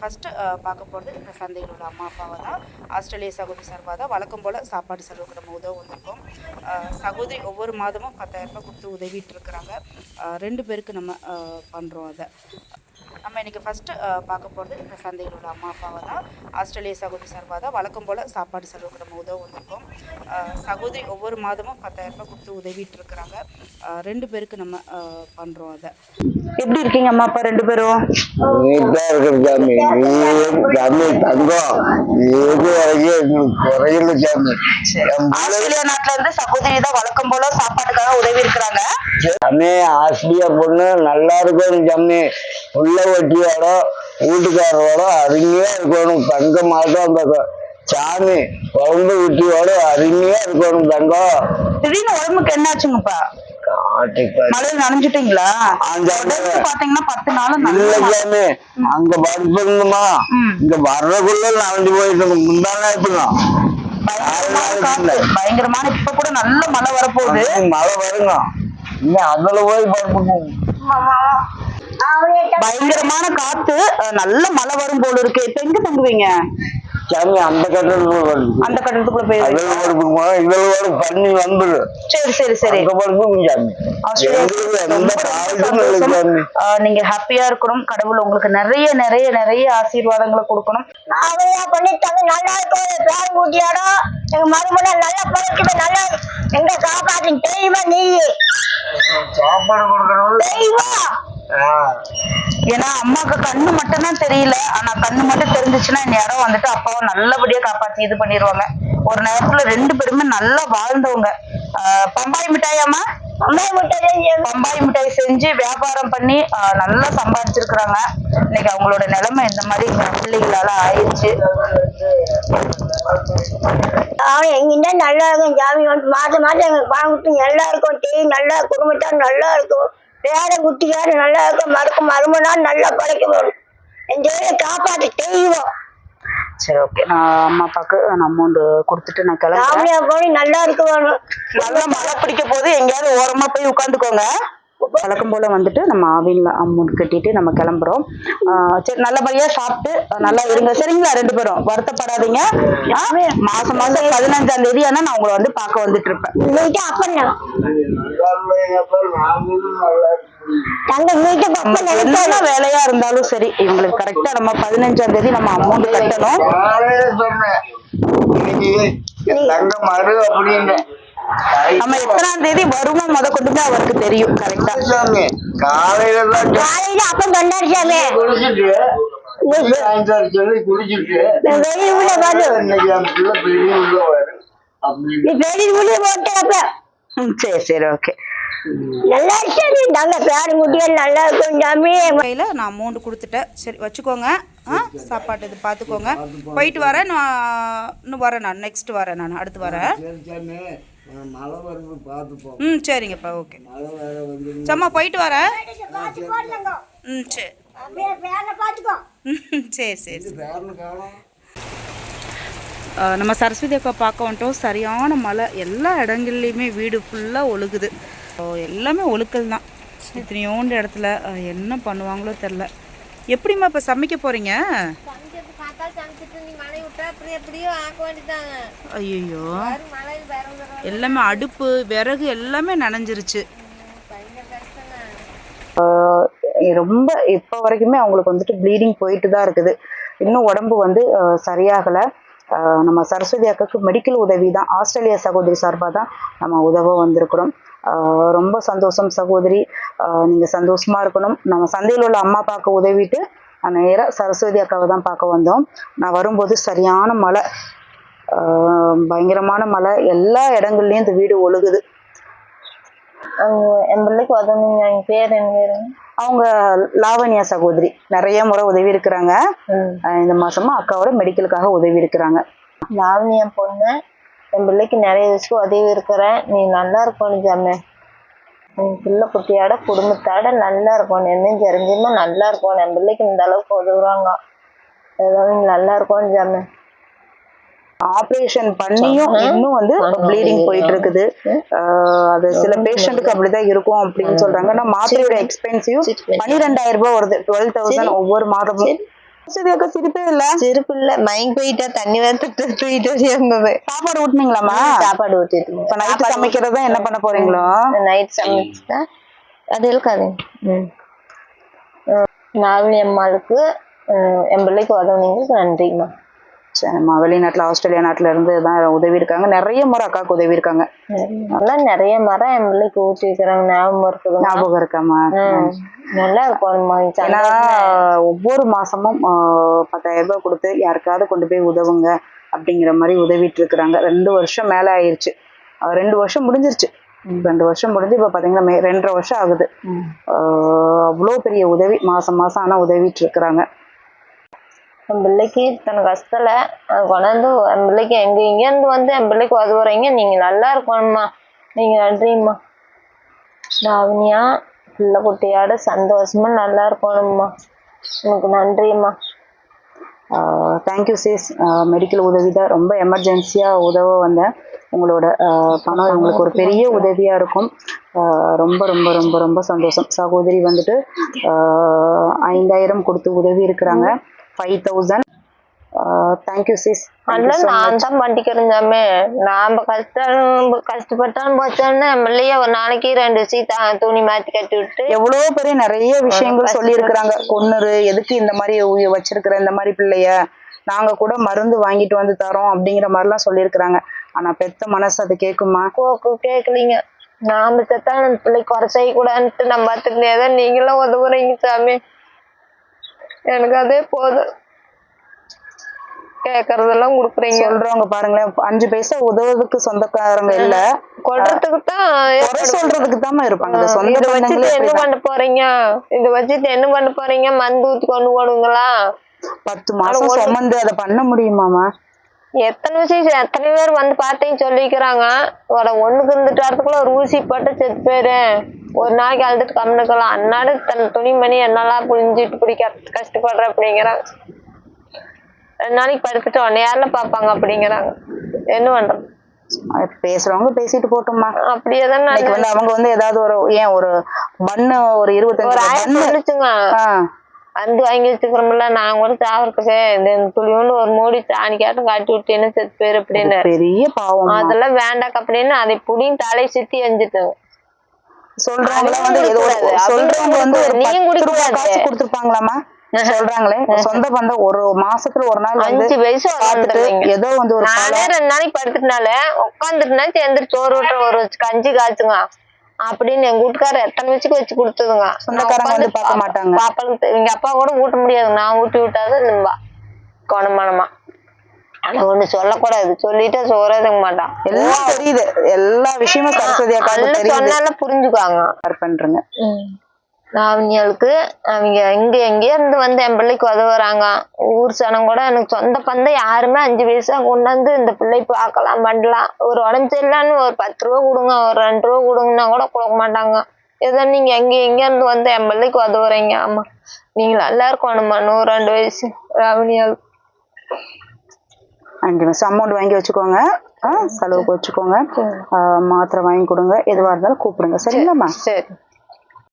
First uh, பார்க்க போகிறது இந்த சந்தையில் உள்ள அம்மா அப்பாவை தான். ஆஸ்திரேலிய சகோதரி சார்பாக தான் வழக்கம் போல் சாப்பாடு செலவுக்கு நம்ம உதவ வந்திருக்கோம். சகோதரி ஒவ்வொரு மாதமும் பத்தாயிரரூபா கொடுத்து உதவிட்டு இருக்கிறாங்க. ரெண்டு பேருக்கு நம்ம பண்ணுறோம் அதை. நம்ம இன்றைக்கி ஃபஸ்ட்டு பார்க்க போகிறது இந்த சந்தையில் உள்ள அம்மா அப்பாவை தான். ஆஸ்திரேலிய சகோதரி சார்பாக தான். வழக்கம் போல் சாப்பாடு செலவுக்கு நம்ம உதவ வந்திருக்கோம். சகோதரி ஒவ்வொரு மாதமும் பத்தாயிரம் ரூபாய் கொடுத்து உதவிட்டு இருக்கிறாங்க. ரெண்டு பேருக்கு நம்ம பண்ணுறோம் அதை. எப்படி இருக்கீங்க அம்மா அப்பா ரெண்டு பேரும்? நீட்டா இருக்கிற சாமி? நீ சாமி தங்கம் வரைக்கும் குறையில சாமி. ஆஸ்திரேலியா நாட்டுல இருந்து சகோதரி தான் வழக்கம் போல சாப்பாட்டுக்காக உதவி இருக்கிறாங்க. சாமி ஆசிரியர் பொண்ணு நல்லா இருக்கணும் சாமி. உள்ள வட்டியோட வீட்டுக்காரரோட அருமையா இருக்கணும். தங்க மாட்டம் அந்த சாமி குழம்பு குட்டியோட அருமையா இருக்கணும் தங்கம். திடீர்னு உடம்புக்கு என்னாச்சுங்கப்பா? காட்டுக்கா. மழையில நனைஞ்சிட்டீங்களா? பாத்தீங்கன்னா பத்து நாள் இல்ல சாமி அங்க படுத்திருந்தோமா. இங்க வர்றதுக்குள்ள நடந்து போயிட்டு. முந்தானா இப்பதான் பயங்கரமான இப்ப கூட நல்ல மழை வரப்போகுது. மழை வருங்க. இன்னும் அதுல போய் படுப்போம் பயங்கரமான காத்து நல்ல மழை வரும் போல இருக்கு. இப்ப எங்க தங்குவீங்க? அந்த கட்டத்துல வருது அந்த கட்டடத்துக்குள்ள போய் அதுல படுப்போமா இதுல ஒரு பண்ணி வந்துடு சரி சரி சரி. நீங்க ஹாப்பியா இருக்கணும். கடவுள் உங்களுக்கு நிறைய நிறைய நிறைய ஆசீர்வாதங்களை கொடுக்கணும். அவையா பண்ணிட்டாங்க நல்லா இருக்கும். பேர் ஊட்டியாடோ எங்க மருமனை நல்லா பழக்கிட்டு நல்லா எங்க காப்பாத்து தெய்வம் நீ. சாப்பாடு கொடுக்கணும். தெய்வம். ஏன்னா அம்மாவுக்கு கண்ணு மட்டும் தான் தெரியல. ஆனா கண்ணு மட்டும் தெரிஞ்சுச்சுன்னா இடம் வந்துட்டு அப்பாவை நல்லபடியா காப்பாத்தி இது பண்ணிடுவாங்க ஒரு நேரத்துல ரெண்டு பேருமே நல்லா வாழ்ந்தவங்க. பம்பாய் மிட்டாயாமா பம்பாய் மிட்டாய் செஞ்சு வியாபாரம் பண்ணி நல்லா சம்பாதிச்சிருக்கிறாங்க இன்னைக்கு அவங்களோட நிலைமை இந்த மாதிரி பிள்ளைகளால ஆயிடுச்சு. அவன் எங்கிட்ட நல்லா இருக்கும் ஜாமி வந்து மாசம் மாசம் எங்களுக்கு கொடுத்து நல்லா இருக்கும் டீ நல்லா குடும்பத்தார் நல்லா இருக்கும். வேற குட்டிக்காரு நல்லா இருக்கும். மறுக்க மருமனா நல்லா பழைக்க போகணும் என் தெய்வம் காப்பாத்து தெய்வம். சரி ஓகே நான் அம்மா அப்பாவுக்கு நான் அமௌண்ட் கொடுத்துட்டு நான் கிளம்புறேன். போய் நல்லா இருக்க வேணும். நல்லா மழை பிடிக்க போது எங்கேயாவது ஓரமா போய் உட்காந்துக்கோங்க. வழக்கம் போல வந்துட்டு நம்ம ஆவின்ல அமௌண்ட் கட்டிட்டு நம்ம கிளம்புறோம். சரி நல்லபடியா சாப்பிட்டு நல்லா இருங்க. சரிங்களா ரெண்டு பேரும்? வருத்தப்படாதீங்க. மாசம் மாசம் பதினஞ்சாம் தேதி ஆனா நான் உங்களை வந்து பார்க்க வந்துட்டு இருப்பேன் என்ன வேலையா இருந்தாலும் சரி இவங்களுக்கு கரெக்டா நம்ம பதினஞ்சாம் தேதி நம்ம அமௌண்ட் கட்டணும். தங்க மறு அப்படின்னு. நம்ம எத்தனாம் தேதி வருமோ முத கொண்டு தான் அவருக்கு தெரியும் கரெக்டா காலையில தான். காலையில அப்பன் கொண்டாடிச்சாமே சரி சரி ஓகே நல்லா இருக்கு தங்க பேரு குட்டிகள் நல்லா இருக்கும் சாமி. கையில் நான் அமௌண்ட் கொடுத்துட்டேன். சரி வச்சுக்கோங்க. ஆ சாப்பாட்டு இது பார்த்துக்கோங்க. போயிட்டு வரேன் நான் இன்னும் வரேன் நான் நெக்ஸ்ட் வரேன் நான் அடுத்து வரேன். மழை வருது பார்த்துப்போம். ம் சரிங்கப்பா ஓகே. மழை வேற வந்து சம்மா போயிட்டு வரேன் ம் சரி. ம், சரி சரி காலம் நம்ம சரஸ்வதி அக்கா பார்க்க வந்துட்டோம். சரியான மழை. எல்லா இடங்கள்லையுமே வீடு ஃபுல்லாக ஒழுகுது. எல்லாமே ஒழுக்கல் தான். இத்தனையோண்டு இடத்துல என்ன பண்ணுவாங்களோ தெரில எப்படிம்மா இப்போ சமைக்க போகிறீங்க மழை விட்டா எப்படியோ ஆக்க வேண்டியதாங்க ஐயோ எல்லாமே அடுப்பு விறகு எல்லாமே நனைஞ்சிருச்சு. ரொம்ப இப்போ வரைக்குமே அவங்களுக்கு வந்துட்டு ப்ளீடிங் போயிட்டு தான் இருக்குது. இன்னும் உடம்பு வந்து சரியாகலை. நம்ம சரஸ்வதி அக்காவுக்கு மெடிக்கல் உதவி தான் ஆஸ்திரேலியா சகோதரி சார்பாக தான் நம்ம உதவ வந்திருக்கிறோம். ரொம்ப சந்தோஷம் சகோதரி. அஹ், நீங்க சந்தோஷமா இருக்கணும். நம்ம சந்தையில் உள்ள அம்மா அப்பாவுக்கு உதவிட்டு நேராக சரஸ்வதி அக்காவை தான் பார்க்க வந்தோம். நான் வரும்போது சரியான மழை. பயங்கரமான மழை. எல்லா இடங்கள்லையும் இந்த வீடு ஒழுகுது. என் பிள்ளைக்கு உதவுங்க என் பேர் என்ன பேரு? அவங்க லாவண்யா சகோதரி. நிறைய முறை உதவி இருக்கிறாங்க. இந்த மாசமா அக்காவோட மெடிக்கலுக்காக உதவி இருக்கிறாங்க. லாவணியா பொண்ணு என் பிள்ளைக்கு நிறைய விஷயம் உதவி இருக்கிறேன். நீ நல்லா இருக்கணும் ஜாமே. பிள்ளை குட்டியோட குடும்பத்தோட நல்லா இருக்கணும் என்ன தெரிஞ்சுமா நல்லா இருக்கணும் என் பிள்ளைக்கு இந்த அளவுக்கு உதவுறாங்க. ஏதாவது நல்லா இருக்கணும் ஜாமே ஆபரேஷன் பண்ணியும் இன்னும் வந்து ப்ளீடிங் போயிட்டு இருக்குது அது சில பேஷண்ட்டுக்கு அப்படிதான் இருக்கும் அப்படின்னு சொல்றாங்க. ஆனா மாத்திரையோட எக்ஸ்பென்சிவ் பன்னிரெண்டாயிரம் ரூபாய் வருது. டுவெல் தௌசண்ட் ஒவ்வொரு மாதமும். சரி அக்கா சிரிப்பே இல்ல? சிரிப்பு இல்ல. மயங்கி போயிட்டா தண்ணி வந்துட்டு தூக்கிட்டு இருந்தது சாப்பாடு ஊட்டுனீங்களாமா சாப்பாடு ஊட்டிட்டு இப்ப நைட்டு சமைக்கிறதா என்ன பண்ண போறீங்களோ? நைட் சமைச்சுட்டா அது இருக்காதுங்க ம். நாவலி அம்மாளுக்கு என் பிள்ளைக்கு உதவுனீங்களுக்கு நன்றிம்மா. சரிம்மா வெளிநாட்டுல ஆஸ்திரேலியா நாட்டுல இருந்து தான் உதவி இருக்காங்க. நிறைய முறை அக்காவுக்கு உதவி இருக்காங்க. நல்லா நிறைய மரம் என் பிள்ளைக்கு ஊட்டி வைக்கிறாங்க. ஞாபகம் இருக்குதுங்க ஞாபகம் இருக்காமா. நல்லா ஏன்னா ஒவ்வொரு மாசமும் பத்தாயிரம் ரூபாய் கொடுத்து யாருக்காவது கொண்டு போய் உதவுங்க அப்படிங்கிற மாதிரி உதவிட்டு இருக்கிறாங்க. ரெண்டு வருஷம் மேல ஆயிருச்சு. ரெண்டு வருஷம் முடிஞ்சிருச்சு. ரெண்டு வருஷம் முடிஞ்சு இப்ப பாத்தீங்கன்னா ரெண்டரை வருஷம் ஆகுது. அவ்வளோ பெரிய உதவி மாசம் மாசம் ஆனா உதவிட்டு இருக்கிறாங்க. என் பிள்ளைக்கு இத்தனை கஷ்டத்தில் அது கொண்டாந்து என் பிள்ளைக்கு எங்கே இங்கேருந்து வந்து என் பிள்ளைக்கு உதவுறீங்க நீங்கள் நல்லா இருக்கணும்மா. நீங்கள் நன்றிம்மா. லாவணியா பிள்ளை குட்டியோட சந்தோஷமாக நல்லா இருக்கணும்மா. உனக்கு நன்றிம்மா. தேங்க்யூ சிஸ் மெடிக்கல் உதவி தான் ரொம்ப எமர்ஜென்சியாக உதவ வந்தேன். உங்களோட பணம் எங்களுக்கு ஒரு பெரிய உதவியாக இருக்கும். ரொம்ப ரொம்ப ரொம்ப ரொம்ப சந்தோஷம். சகோதரி வந்துட்டு ஐந்தாயிரம் கொடுத்து உதவி இருக்கிறாங்க. ஃபைவ் தௌசண்ட் தேங்க்யூ சிஸ் அதெல்லாம் நான் தான் பண்ணிக்கிறேன் சாமி நாம கஷ்டம் கஷ்டப்பட்டாலும் போச்சோன்னா பிள்ளைய ஒரு நாளைக்கு ரெண்டு சீத்தா துணி மாத்தி கட்டி விட்டு. எவ்வளோ பேர் நிறைய விஷயங்கள் சொல்லி இருக்கிறாங்க கொன்னுரு எதுக்கு இந்த மாதிரி வச்சிருக்கிற இந்த மாதிரி பிள்ளைய? நாங்க கூட மருந்து வாங்கிட்டு வந்து தரோம் அப்படிங்கிற மாதிரிலாம் சொல்லியிருக்கிறாங்க. ஆனா பெத்த மனசு அது கேக்குமா? கோக்கு கேட்கலீங்க நாம செத்தா பிள்ளை குறை செய்யக்கூடாதுன்ட்டு நம்ம பார்த்துக்கிட்டே தான் நீங்களும் உதவுறீங்க சாமி. எனக்கு அதே போதும். கேட்கறதெல்லாம் கொடுக்குறீங்க சொல்றவங்க பாருங்களேன். அஞ்சு பைசா உதவுறதுக்கு சொந்தக்காரங்க இல்ல. கொள்றதுக்கு தான் சொல்றதுக்கு தாமா இருப்பாங்க. சொந்த இதை வச்சுட்டு என்ன. பண்ண போறீங்க? இதை வச்சுட்டு என்ன பண்ண போறீங்க? மந்து ஊத்தி கொண்டு போடுங்களா பத்து மாசம் சுமந்து அதை பண்ண முடியுமாமா எத்தனை விஷயம் எத்தனை பேர் வந்து பார்த்தேன்னு சொல்லிக்கிறாங்க. ஒரு ஒண்ணுக்கு இருந்துட்டு வரதுக்குள்ள ஒரு ஊசி போட்டு செத்து போயிரு. ஒரு நாளைக்கு அழுதுட்டு கம்னுக்கலாம் அன்னாடு தன் துணிமணி என்னெல்லாம் புரிஞ்சிட்டு பிடிக்க கஷ்டப்படுற அப்படிங்கிறாங்க. ரெண்டு நாளைக்கு படுத்துட்டு உடனே யாரில் பார்ப்பாங்க அப்படிங்கிறாங்க. என்ன பண்றது? பேசுறவங்க பேசிட்டு போட்டோம்மா. அப்படியே தான் வந்து அவங்க வந்து ஏதாவது ஒரு ஏன் ஒரு பண்ணு ஒரு இருபத்தஞ்சு ஒரு வந்து வாங்கி வச்சுக்கிறோம்ல நான் கூட சாவறதுக்கு இந்த துளியோண்டு ஒரு மூடி சாணி கேட்டும் காட்டி விட்டேன்னு செத்து போயிரு அப்படின்னு. பெரிய பாவம் அதெல்லாம் வேண்டாம் அப்படின்னு அதை புடியும் தலை சுத்தி எஞ்சிட்டோம் சொல்றவங்க வந்து ஏதோ. சொல்றவங்க வந்து. காசு கொடுத்துருப்பாங்களாமா சொல்றாங்களே சொந்த பந்தம் ஒரு மாசத்துல ஒரு நாள் அஞ்சு வயசு வளர்ந்துருவீங்க ஏதோ வந்து ஒரு நானே ரெண்டு நாளைக்கு படுத்துட்டனால உட்காந்துட்டுனா சேர்ந்து சோறு விட்டுற ஒரு கஞ்சி காய்ச்சுங்க. அப்படின்னு எங்க வீட்டுக்காரர் எத்தனை வச்சுக்கு வச்சு கொடுத்ததுங்க. சொந்தக்காரங்க வந்து பார்க்க மாட்டாங்க. பாப்பாளுக்கு எங்க அப்பா கூட ஊட்ட முடியாது நான் ஊட்டி விட்டாதான் நிம்பா குணமானமா ஆனா ஒண்ணு சொல்லக்கூடாது. சொல்லிட்டா சோறதுங்க மாட்டான். எல்லாம் தெரியுது. எல்லா விஷயமும் சரஸ்வதி தெரியுது. சொன்னாலும் புரிஞ்சுக்குவாங்க. பண்றேங்க அவங்களுக்கு அவங்க எங்க எங்கேயோ இருந்து வந்து என் பிள்ளைக்கு உதவுறாங்க. ஊர் சனம் கூட எனக்கு சொந்த பந்தம் யாருமே அஞ்சு பைசா கொண்டாந்து இந்த பிள்ளை பார்க்கலாம் பண்ணலாம். ஒரு உடம்பு சரியில்லைன்னு ஒரு பத்து ரூபா கொடுங்க ஒரு ரெண்டு ரூபா கொடுங்கன்னா கூட கொடுக்க மாட்டாங்க. ஏதோ நீங்க எங்க எங்க இருந்து வந்து என் பிள்ளைக்கு உதவுறீங்க. ஆமா. நீங்க நல்லா இருக்கணுமா? நூறு ரெண்டு வயசு. ராவணியால் அஞ்சு மாசம் அமௌண்ட் வாங்கி வச்சுக்கோங்க. ஆ, செலவுக்கு வச்சுக்கோங்க. மாத்திரை வாங்கி கொடுங்க. எதுவா இருந்தாலும் கூப்பிடுங்க. சரிங்களாம்மா? சரி.